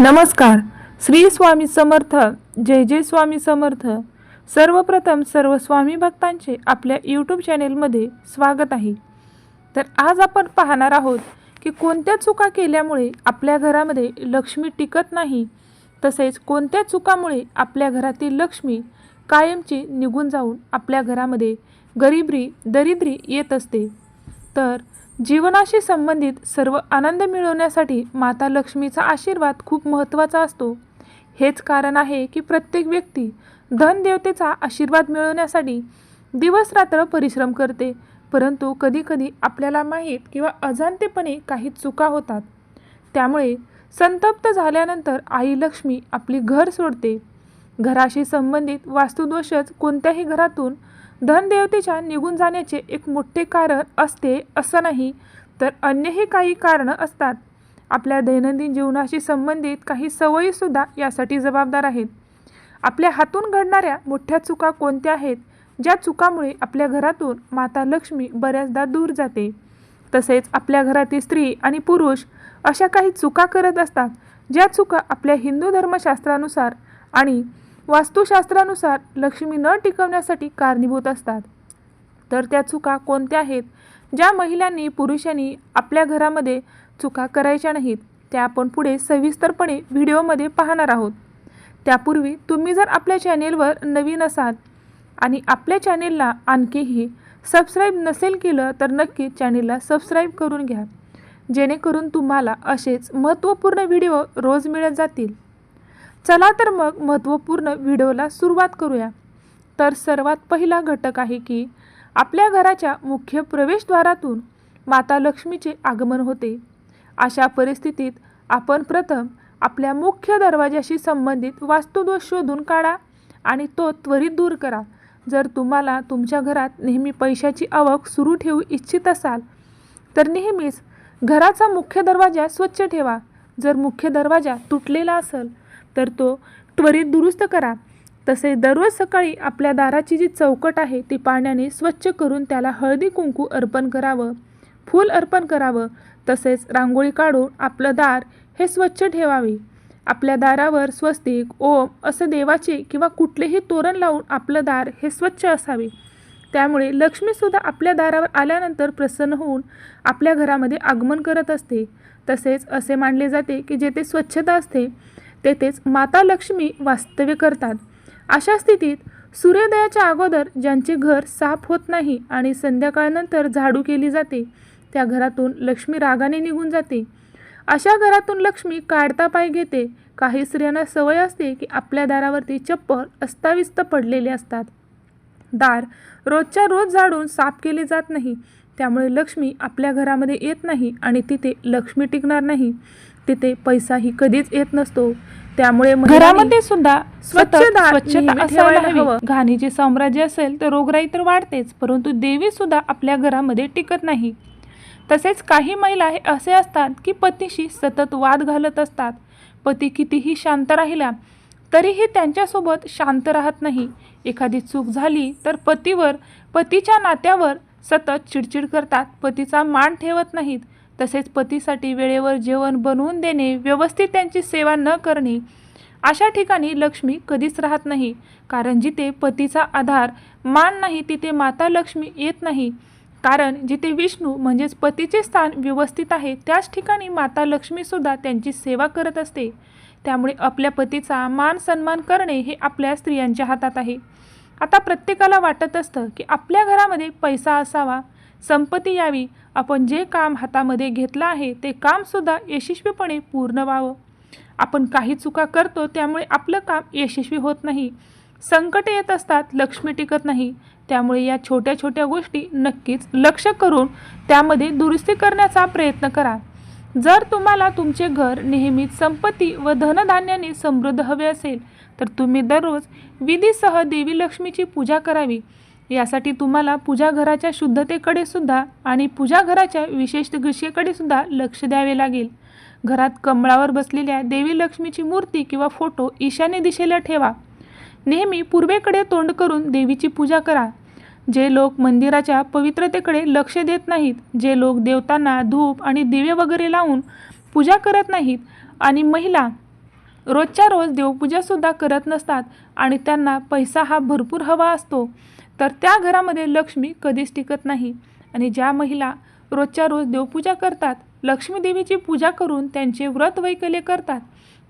नमस्कार. श्री स्वामी समर्थ. जय जय स्वामी समर्थ. सर्वप्रथम सर्व स्वामी भक्तांचे आपल्या यूट्यूब चॅनेलमध्ये स्वागत आहे. तर आज आपण पाहणार आहोत की कोणत्या चुका केल्यामुळे आपल्या घरामध्ये लक्ष्मी टिकत नाही तसेच कोणत्या चुकामुळे आपल्या घरातील लक्ष्मी कायमची निघून जाऊन आपल्या घरामध्ये गरिबरी दरिद्री येत असते. तर जीवनाशी संबंधित सर्व आनंद मिळवण्यासाठी माता लक्ष्मीचा आशीर्वाद खूप महत्त्वाचा असतो. हेच कारण आहे की प्रत्येक व्यक्ती धनदेवतेचा आशीर्वाद मिळवण्यासाठी दिवस रात्र परिश्रम करते परंतु कधीकधी आपल्याला माहीत किंवा अजाणतेपणे काही चुका होतात. त्यामुळे संतप्त झाल्यानंतर आई लक्ष्मी आपली घर सोडते. घराशी संबंधित वास्तुदोषच कोणत्याही घरातून धनदेवतेच्या निघून जाण्याचे एक मोठे कारण असते असं नाही. तर अन्यही काही कारणं असतात. आपल्या दैनंदिन जीवनाशी संबंधित काही सवयीसुद्धा यासाठी जबाबदार आहेत. आपल्या हातून घडणाऱ्या मोठ्या चुका कोणत्या आहेत? ज्या चुकामुळे आपल्या घरातून माता लक्ष्मी बऱ्याचदा दूर जाते. तसेच आपल्या घरातील स्त्री आणि पुरुष अशा काही चुका करत असतात ज्या चुका आपल्या हिंदू धर्मशास्त्रानुसार आणि वास्तुशास्त्रानुसार लक्ष्मी न टिकवण्यासाठी कारणीभूत असतात. तर त्या चुका कोणत्या आहेत? ज्या महिलांनी पुरुषांनी आपल्या घरामध्ये चुका करायच्या नाहीत त्या आपण पुढे सविस्तरपणे व्हिडिओमध्ये पाहणार आहोत. त्यापूर्वी तुम्ही जर आपल्या चॅनेलवर नवीन असाल आणि आपल्या चॅनेलला आणखीही सबस्क्राईब नसेल केलं तर नक्की चॅनेलला सबस्क्राईब करून घ्या. जेणेकरून तुम्हाला असेच महत्त्वपूर्ण व्हिडिओ रोज मिळत जातील. चला तर मग महत्त्वपूर्ण व्हिडिओला सुरुवात करूया. तर सर्वात पहिला घटक आहे की आपल्या घराच्या मुख्य प्रवेशद्वारातून माता लक्ष्मीचे आगमन होते. अशा परिस्थितीत आपण प्रथम आपल्या मुख्य दरवाजाशी संबंधित वास्तुदोष शोधून काढा आणि तो त्वरित दूर करा. जर तुम्हाला तुमच्या घरात नेहमी पैशाची आवक सुरू ठेवू इच्छित असाल तर नेहमीच घराचा मुख्य दरवाजा स्वच्छ ठेवा. जर मुख्य दरवाजा तुटलेला असेल तर तो त्वरित दुरुस्त करा. तसे दररोज सकाळी आपल्या दाराची जी चौकट आहे ती पाण्याने स्वच्छ करून त्याला हळदी कुंकू अर्पण करावं फूल अर्पण करावं. तसेच रांगोळी काढून आपलं दार हे स्वच्छ ठेवावे. आपल्या दारावर स्वस्तिक ओम असं देवाचे किंवा कुठलेही तोरण लावून आपलं दार हे स्वच्छ असावे. त्यामुळे लक्ष्मीसुद्धा आपल्या दारावर आल्यानंतर प्रसन्न होऊन आपल्या घरामध्ये आगमन करत असते. तसेच असे मानले जाते की जेथे स्वच्छता असते तेथेच माता लक्ष्मी वास्तव्य करतात. अशा स्थितीत सूर्योदयाच्या अगोदर ज्यांचे घर साफ होत नाही आणि संध्याकाळनंतर झाडू केली जाते त्या घरातून लक्ष्मी रागाने निघून जाते. अशा घरातून लक्ष्मी काढता पाय घेते. काही स्त्रियांना सवय असते की आपल्या दारावरती चप्पल अस्ताव्यस्त पडलेले असतात. दार रोजच्या रोज झाडून साफ केले जात नाही. त्यामुळे लक्ष्मी आपल्या घरामध्ये येत नाही आणि तिथे लक्ष्मी टिकणार नाही. तिथे पैसाही कधीच येत नसतो. त्यामुळे घरामध्ये सुद्धा स्वच्छता असायला हवं. घाणीचे साम्राज्य असेल तर रोगराई तर वाढतेच परंतु देवी सुद्धा आपल्या घरामध्ये टिकत नाही. तसेच काही महिला हे असे असतात की पतीशी सतत वाद घालत असतात. पती कितीही शांत राहिला तरीही त्यांच्यासोबत शांत राहत नाही. एखादी चूक झाली तर पतीवर पतीच्या नात्यावर सतत चिडचिड करतात. पतीचा मान ठेवत नाहीत. तसेच पतीसाठी वेळेवर जेवण बनवून देणे व्यवस्थित त्यांची सेवा न करणे अशा ठिकाणी लक्ष्मी कधीच राहत नाही. कारण जिथे पतीचा आधार मान नाही तिथे माता लक्ष्मी येत नाही. कारण जिथे विष्णू म्हणजेच पतीचे स्थान व्यवस्थित आहे त्याच ठिकाणी माता लक्ष्मीसुद्धा त्यांची सेवा करत असते. त्यामुळे आपल्या पतीचा मान सन्मान करणे हे आपल्या स्त्रियांच्या हातात आहे. आता प्रत्येकाला वाटत असतं की आपल्या घरामध्ये पैसा असावा संपत्ती यावी. आपण जे काम हातामध्ये घेतलं आहे ते कामसुद्धा यशस्वीपणे पूर्ण व्हावं. आपण काही चुका करतो त्यामुळे आपलं काम यशस्वी होत नाही. संकटे येत असतात लक्ष्मी टिकत नाही. त्यामुळे या छोट्या छोट्या गोष्टी नक्कीच लक्ष करून त्यामध्ये दुरुस्ती करण्याचा प्रयत्न करा. जर तुम्हाला तुमचे घर नेहमीच संपत्ती व धनधान्याने समृद्ध हवे असेल तर तुम्ही दररोज विधीसह देवी लक्ष्मीची पूजा करावी. यासाठी तुम्हाला पूजा घराच्या शुद्धतेकडे सुद्धा आणि पूजा घराच्या विशेष दृश्येकडे सुद्धा लक्ष द्यावे लागेल. घरात कमळावर बसलेल्या देवी लक्ष्मीची मूर्ती किंवा फोटो ईशान्य दिशेला ठेवा. नेहमी पूर्वेकडे तोंड करून देवीची पूजा करा. जे लोक मंदिराच्या पवित्रतेकडे लक्ष देत नाहीत जे लोक देवतांना धूप आणि दिवे वगैरे लावून पूजा करत नाहीत आणि महिला रोजच्या रोज देवपूजासुद्धा करत नसतात आणि त्यांना पैसा हा भरपूर हवा असतो. तर त्या घरामध्ये लक्ष्मी कधीच टिकत नाही. आणि ज्या महिला रोजच्या रोज देवपूजा करतात लक्ष्मीदेवीची पूजा करून त्यांचे व्रत वैकल्य करतात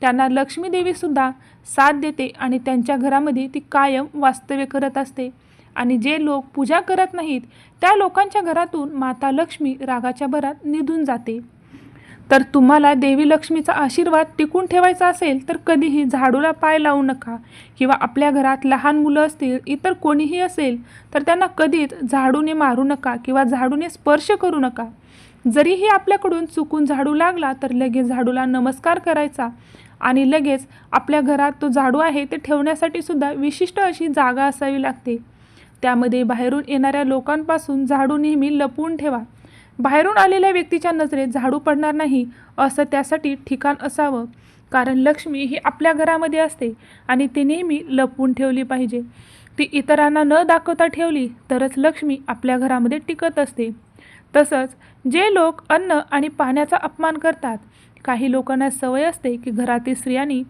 त्यांना लक्ष्मीदेवीसुद्धा साथ देते आणि त्यांच्या घरामध्ये ती कायम वास्तव्य करत असते. आणि जे लोक पूजा करत नाहीत त्या लोकांच्या घरातून माता लक्ष्मी रागाच्या भरात निधून जाते. तर तुम्हाला देवी लक्ष्मीचा आशीर्वाद टिकून ठेवायचा असेल तर कधीही झाडूला पाय लावू नका. किंवा आपल्या घरात लहान मुलं असतील इतर कोणीही असेल तर त्यांना कधीच झाडूने मारू नका किंवा झाडूने स्पर्श करू नका. जरीही आपल्याकडून चुकून झाडू लागला तर लगेच झाडूला नमस्कार करायचा. आणि लगेच आपल्या घरात तो झाडू आहे ते ठेवण्यासाठी सुद्धा विशिष्ट अशी जागा असावी लागते. त्यामध्ये बाहेरून येणाऱ्या लोकांपासून झाडू नेहमी लपवून ठेवा. बाहेरून आलेल्या व्यक्तीच्या नजरेत झाडू पडणार नाही असं त्यासाठी ठिकाण असावं. कारण लक्ष्मी ही आपल्या घरामध्ये असते आणि ती नेहमी लपवून ठेवली पाहिजे. ती इतरांना न दाखवता ठेवली तरच लक्ष्मी आपल्या घरामध्ये टिकत असते. तसंच जे लोक अन्न आणि पाण्याचा अपमान करतात काही लोकांना सवय असते की घरातील स्त्रियांनी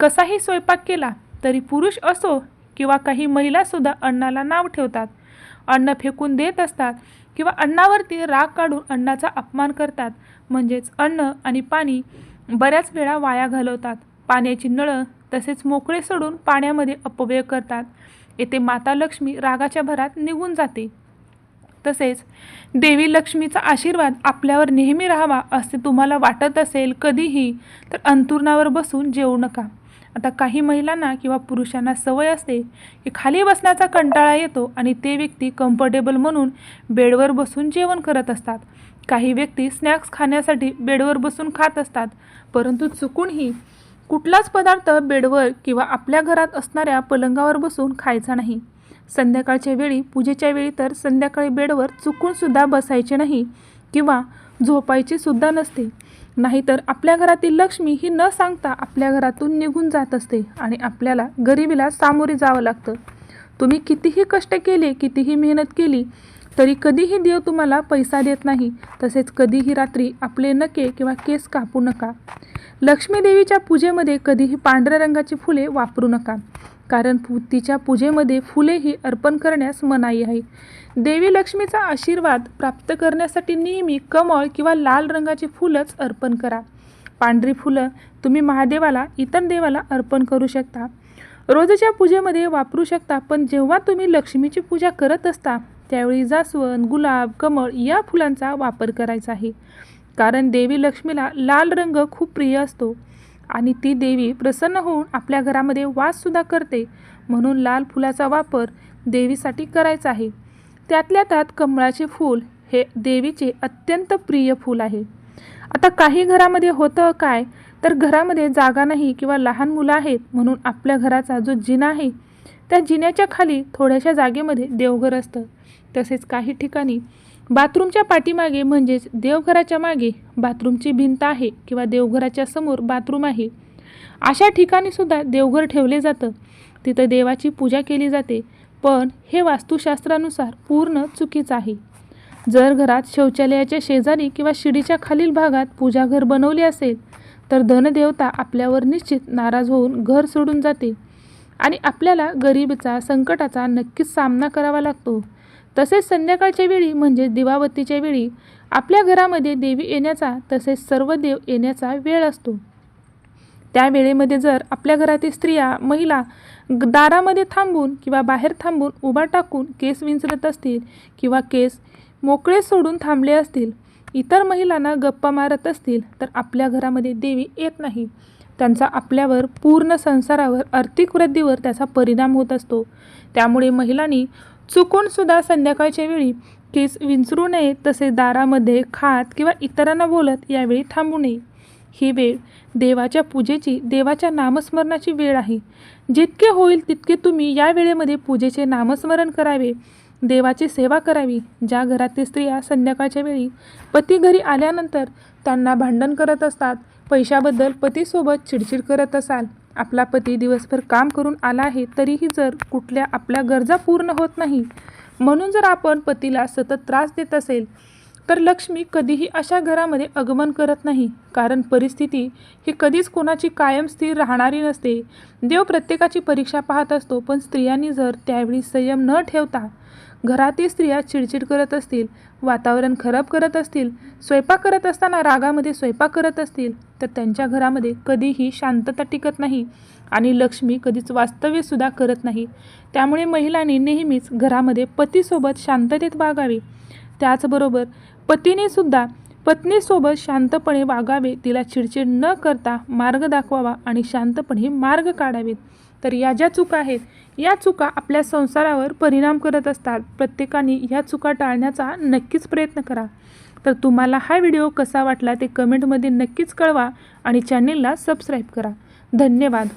कसाही स्वयंपाक केला तरी पुरुष असो किंवा काही महिलासुद्धा अन्नाला नाव ठेवतात. अन्न फेकून देत असतात किंवा अन्नावरती राग काढून अन्नाचा अपमान करतात म्हणजेच अन्न आणि पाणी बऱ्याच वेळा वाया घालवतात. पाण्याची नळं तसेच मोकळे सोडून पाण्यामध्ये अपव्यय करतात. येथे माता लक्ष्मी रागाच्या भरात निघून जाते. तसेच देवी लक्ष्मीचा आशीर्वाद आपल्यावर नेहमी राहावा असे तुम्हाला वाटत असेल कधीही तर अंतुरणावर बसून जेवू नका. आता काही महिलांना किंवा पुरुषांना सवय असते की खाली बसण्याचा कंटाळा येतो आणि ते व्यक्ती कम्फर्टेबल म्हणून बेडवर बसून जेवण करत असतात. काही व्यक्ती स्नॅक्स खाण्यासाठी बेडवर बसून खात असतात परंतु चुकूनही कुठलाच पदार्थ बेडवर किंवा आपल्या घरात असणाऱ्या पलंगावर बसून खायचा नाही. संध्याकाळच्या वेळी पूजेच्या वेळी तर संध्याकाळी बेडवर चुकूनसुद्धा बसायचे नाही किंवा झोपायची सुद्धा नसते. नाहीतर आपल्या घरातील लक्ष्मी ही न सांगता आपल्या घरातून निघून जात असते आणि आपल्याला गरिबीला सामोरे जावं लागतं. तुम्ही कितीही कष्ट केले कितीही मेहनत केली तरी कधीही देव तुम्हाला पैसा देत नाही. तसेच कधीही रात्री आपले नके किंवा केस कापू नका. लक्ष्मी देवीच्या पूजेमध्ये कधीही पांढऱ्या रंगाची फुले वापरू नका. कारण तिच्या पूजेमध्ये फुलेही अर्पण करण्यास मनाई आहे. देवी लक्ष्मीचा आशीर्वाद प्राप्त करण्यासाठी नेहमी कमळ किंवा लाल रंगाची फुलंच अर्पण करा. पांढरी फुलं तुम्ही महादेवाला इतर देवाला अर्पण करू शकता. रोजच्या पूजेमध्ये वापरू शकता पण जेव्हा तुम्ही लक्ष्मीची पूजा करत असता त्यावेळी जास्वंद गुलाब कमळ या फुलांचा वापर करायचा आहे. कारण देवी लक्ष्मीला लाल रंग खूप प्रिय असतो आणि ती देवी प्रसन्न होऊन आपल्या घरामध्ये वाससुद्धा करते. म्हणून लाल फुलाचा वापर देवीसाठी करायचा आहे. त्यातल्या त्यात कमळाचे फूल हे देवीचे अत्यंत प्रिय फूल आहे. आता काही घरामध्ये होतं काय? तर घरामध्ये जागा नाही किंवा लहान मुलं आहेत म्हणून आपल्या घराचा जो जिना आहे त्या जिन्याच्या खाली थोड्याशा जागेमध्ये देवघर असतं. तसेच काही ठिकाणी बाथरूमच्या पाठीमागे म्हणजेच देवघराच्या मागे बाथरूमची भिंत आहे किंवा देवघराच्या समोर बाथरूम आहे. अशा ठिकाणी सुद्धा देवघर ठेवले जातं. तिथं देवाची पूजा केली जाते. पण हे वास्तुशास्त्रानुसार पूर्ण चुकीचं आहे. जर घरात शौचालयाच्या शेजारी किंवा शिडीच्या खालील भागात पूजाघर बनवले असेल तर धनदेवता आपल्यावर निश्चित नाराज होऊन घर सोडून जाते. आणि आपल्याला गरिबीचा संकटाचा नक्कीच सामना करावा लागतो. तसेच संध्याकाळच्या वेळी म्हणजे दिवाबत्तीच्या वेळी आपल्या घरामध्ये देवी येण्याचा तसेच सर्व देव येण्याचा वेळ असतो. त्या वेळेमध्ये जर आपल्या घरातील स्त्रिया महिला दारामध्ये थांबून किंवा बाहेर थांबून उभा टाकून केस विंचरत असतील किंवा केस मोकळे सोडून थांबले असतील इतर महिलांना गप्पा मारत असतील तर आपल्या घरामध्ये देवी येत नाही. त्यांचा आपल्यावर पूर्ण संसारावर आर्थिक वृद्धीवर त्याचा परिणाम होत असतो. त्यामुळे महिलांनी चुकूनसुद्धा संध्याकाळच्या वेळी केस विंचरू नये तसे दारामध्ये खात किंवा इतरांना बोलत यावेळी थांबू नये. ही वेळ देवाच्या पूजेची देवाच्या नामस्मरणाची वेळ आहे. जितके होईल तितके तुम्ही या वेळेमध्ये पूजेचे नामस्मरण करावे. देवाची सेवा करावी. ज्या घरातील स्त्रिया संध्याकाळच्या वेळी पती घरी आल्यानंतर त्यांना भांडण करत असतात पैशाबद्दल पतीसोबत चिडचिड करत असाल. आपला पती दिवसभर काम करून आला आहे तरीही जर कुठल्या आपल्या गरजा पूर्ण होत नाही म्हणून जर आपण पतीला सतत त्रास देत असेल तर लक्ष्मी कधीही अशा घरामध्ये आगमन करत नाही कारण परिस्थिती ही कधीच कोणाची कायम स्थिर राहणारी नसते. देव प्रत्येकाची परीक्षा पाहत असतो पण स्त्रियांनी जर त्यावेळी संयम न ठेवता घरातील स्त्रिया चिडचिड करत असतील वातावरण खराब करत असतील स्वयंपाक करत असताना रागामध्ये स्वयंपाक करत असतील तर त्यांच्या घरामध्ये कधीही शांतता टिकत नाही आणि लक्ष्मी कधीच वास्तव्यसुद्धा करत नाही. त्यामुळे महिलांनी नेहमीच घरामध्ये पतीसोबत शांततेत वागावे. त्याचबरोबर पतीने सुद्धा पत्नीसोबत शांतपणे वागावे तिला चिडचिड न करता मार्ग दाखवावा आणि शांतपणे मार्ग काढावेत. तर या ज्या चुका आहेत या चुका आपल्या संसारावर परिणाम करत असतात. प्रत्येकाने ह्या चुका टाळण्याचा नक्कीच प्रयत्न करा. तर तुम्हाला हा व्हिडिओ कसा वाटला ते कमेंटमध्ये नक्कीच कळवा आणि चॅनेलला सबस्क्राईब करा. धन्यवाद.